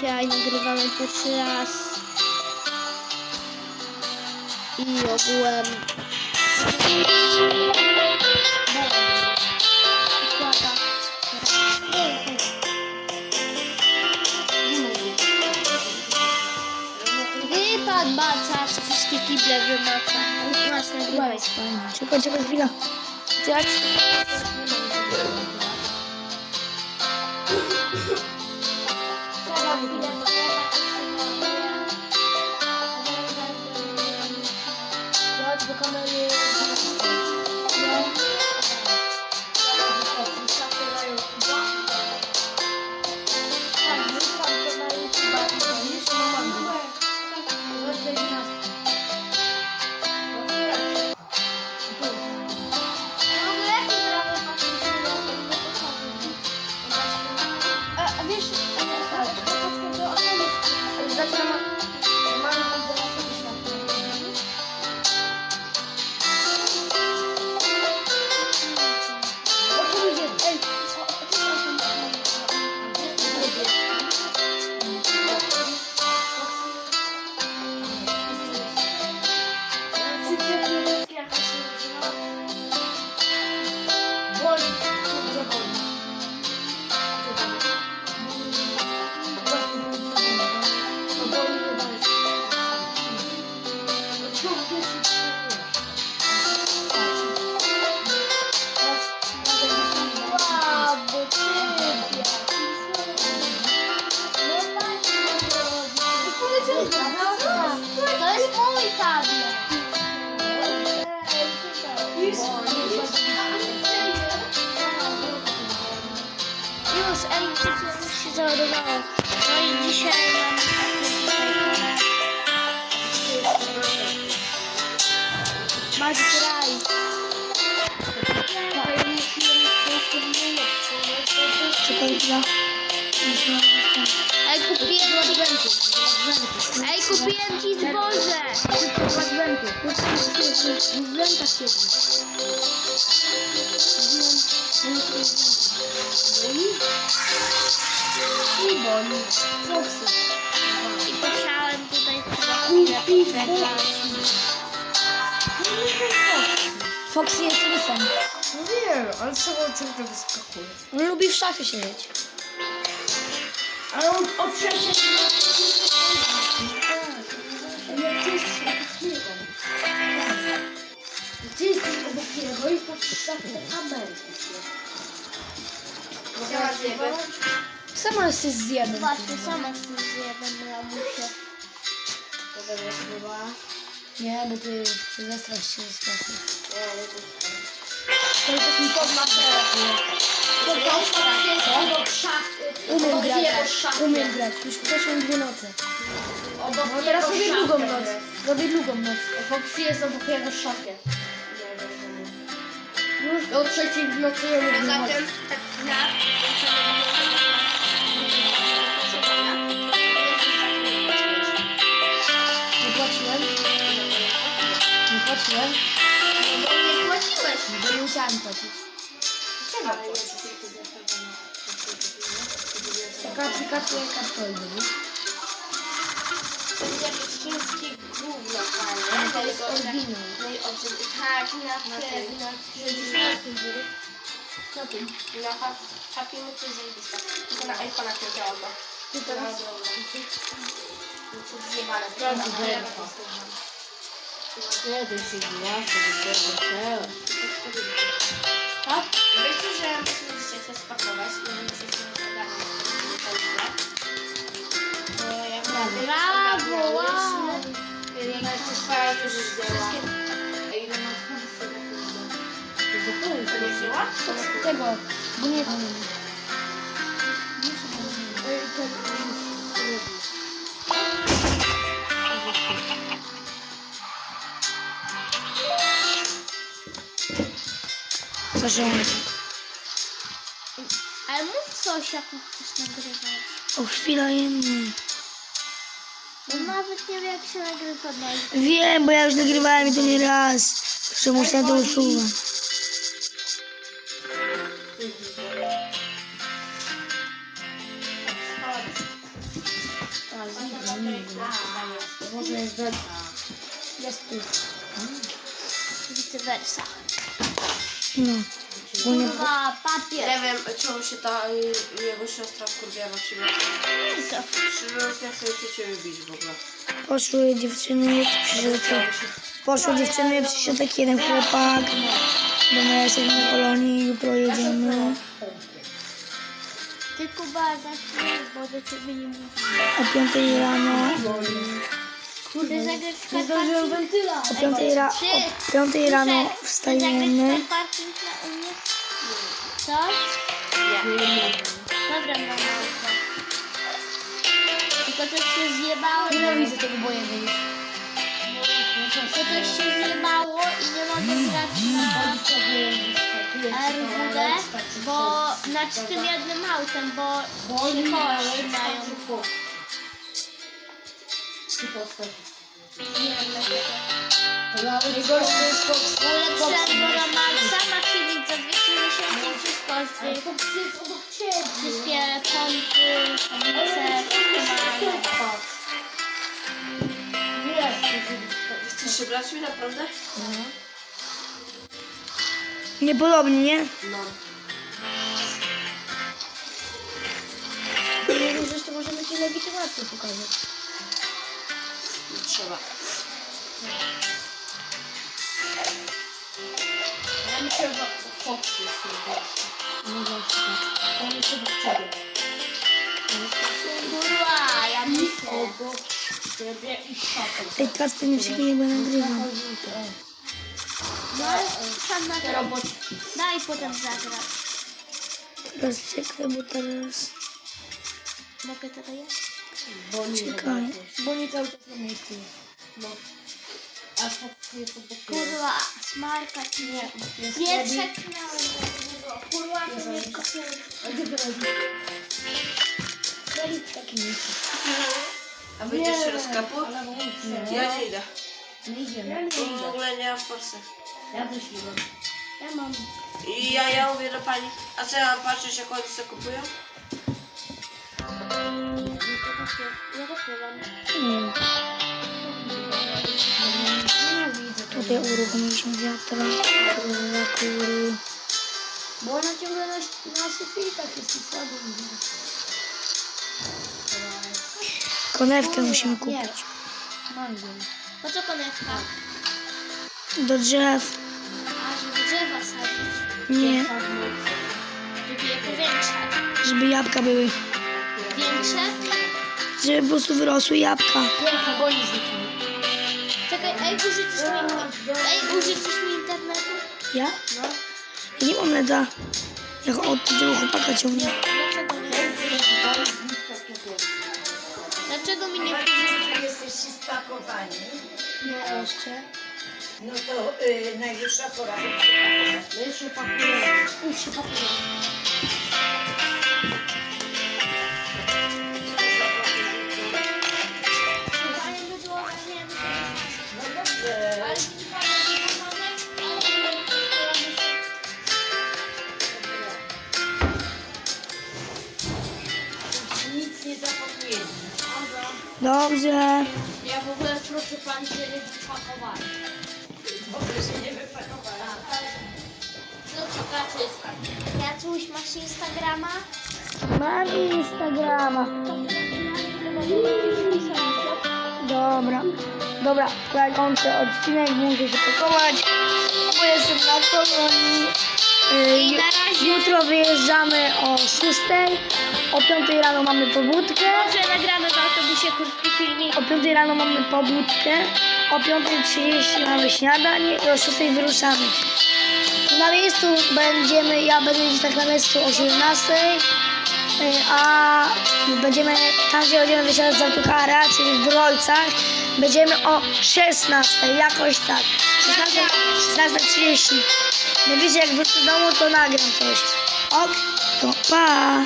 dzisiaj nagrywamy pierwszy raz. I ogółem... Wypadł macasz, wszystkie kible wymacza. Już masz nagrywaj. Czekaj, czekaj, chwila. Jak? Do kamery. Już, ej, to już się załadowało. No i dzisiaj mam Masz graj. Czekaj, chwila. Ej, kupiłem ci... Ej, kupiłem ci zboże. Zwęta się. I boli. Foxy. I musiałem tutaj. Foxy jest rysem. No wiem, ale czego ciągle wyskakuje? On lubi w szafie siedzieć. Ale on od trzeciej ty jesteś obok niego? I patrzysz na kamery. Sama jesteś z jednym. Właśnie, sama z tym zjadam lamusie. Nie, bo ty zestrasz się ze strachu. To jest mi podmaszę. To jest obok szafy. Umiem grać. szafy. Umiem grać. Już przeszłem dwie noce. Obok No teraz robię szafy. drugą noc. Robię drugą noc. Foxy jest obok jego szafie. Do trzeciej w nocy ja lubię Zatem tak na Nie płaciłem. Nie płaciłem. Bo nie płaciłeś. Bo nie musiałem płacić. Taka aplikacja Apple, wiesz? Jakieś chińskie gówno No fajne. to jest oryginał. No i oczywiście tak, na pewno. Na tym. Na. Na hapimy coś zajebista. Tylko na iPhone'ach nie działa to. Ty teraz... Zjebane. Nie, to się gniazdo, to Tak? Wiecie, że musicie się spakować i musicie Brawo, wow. Jak to swoja już. Ej, ile ma To nie wzięła? Tego, bo nie wiem. Co się Ale mów coś, jak chcesz nagrywać. O chwila jedno. Bo nawet nie wiem, jak się nagrywa na Wiem, bo ja już nagrywałem i to nie raz. Że muszę Ogólnie Kurwa, papier. Nie wiem, czemu się ta y, jego siostra wkurwiała na ciebie. Szczerze, ja chcę się ciebie bić w ogóle. poszły dziewczyny, przyszedł, poszły dziewczyny, przyszedł taki jeden chłopak. Bo my jesteśmy w Polonii, jutro jedziemy. Ty Kuba, za chwilę, bo do ciebie nie mówię. O 5 rano, Kurde, zagrasz w Skyparking? wentyla. o 5, ra, o 5 rano wstajemy. Co? Nie. Dobra, mama. Tylko coś się zjebało. Nienawidzę tego bojego już. To coś się zjebało i nie mogę grać na RWD, bo znaczy tym jednym autem, bo się koła ścinają. Ulepszyłem go na maksa, ma silnik za 200 miesięcy i wszystko z tych, wszystkie pompy, wszystko ma Chcesz się brać mi naprawdę? Niepodobnie, nie? No. Nie wiem, zresztą możemy ci legitymację pokazać. Trzeba. Ja myślę, że Fox jest najgorszy. No właśnie. On jest obok ciebie. Kurwa, ja myślę. Obok ciebie i szafę. Tej kasty nie wszystkie nie będę nagrywał. No, sam na to robot. Daj potem zagrać. Teraz czekaj, bo teraz... Mogę Czekaj. Bo nie cały czas na miejscu jest. No. A Kurwa, smarka ci nie. Pierwsze knałem. Kurwa, to nie skoczyłem. A gdzie w takim miejscu. A wyjdziesz się z kapu? Nie. Ja nie idę. Nie idziemy. Bo w ogóle nie mam forsy. Ja też idę. Ja mam. I ja, ja mówię do pani, a co ja mam patrzeć jak oni sobie kupują? Ja też nie mam. Nie. Nie widzę. Tutaj uruchomiliśmy wiatra. Kurwa, kury. Bo ona ciągle na, na sufitach jest i słabo. Konewkę musimy kupić. Mam go. Po co konewka? Do drzew. A, żeby drzewa sadzić. Nie, Żeby je powiększać. żeby jabłka były. Większe? Żeby po prostu wyrosły jabłka. Wielka, bo nie zniknie. Czekaj, ej, użyczysz mi, ej, użyczysz mi internetu? Ja? No. Ja nie mam neta. Jak od tego chłopaka ciągnie. Dlaczego nie? Dlaczego mi nie użyczysz? Jesteście spakowani, Nie, jeszcze. no to y, najwyższa pora. My się pakujemy. Już się pakujemy. Dobrze. Ja w ogóle proszę pani się nie wypakowali. Dobrze, że nie wypakowali. No czekacie. Jacuś, masz Instagrama? Mam Instagrama. Dobra. Dobra, kończę odcinek, muszę się pakować, bo jestem na kolonii. Y, razie- Jutro wyjeżdżamy o 6. O 5 rano mamy pobudkę. Może nagramy w autobusie krótki filmik. O 5 rano mamy pobudkę. O 5.30 mamy śniadanie i o 6 wyruszamy. Na miejscu będziemy, ja będę gdzieś tak na miejscu o 17. y, A będziemy tam, gdzie będziemy wysiadać z autokara, czyli w Brolcach, będziemy o 16. Jakoś tak. 16, 16.30. Najwyżej jak wrócę do domu, to nagram coś. Ok, to pa.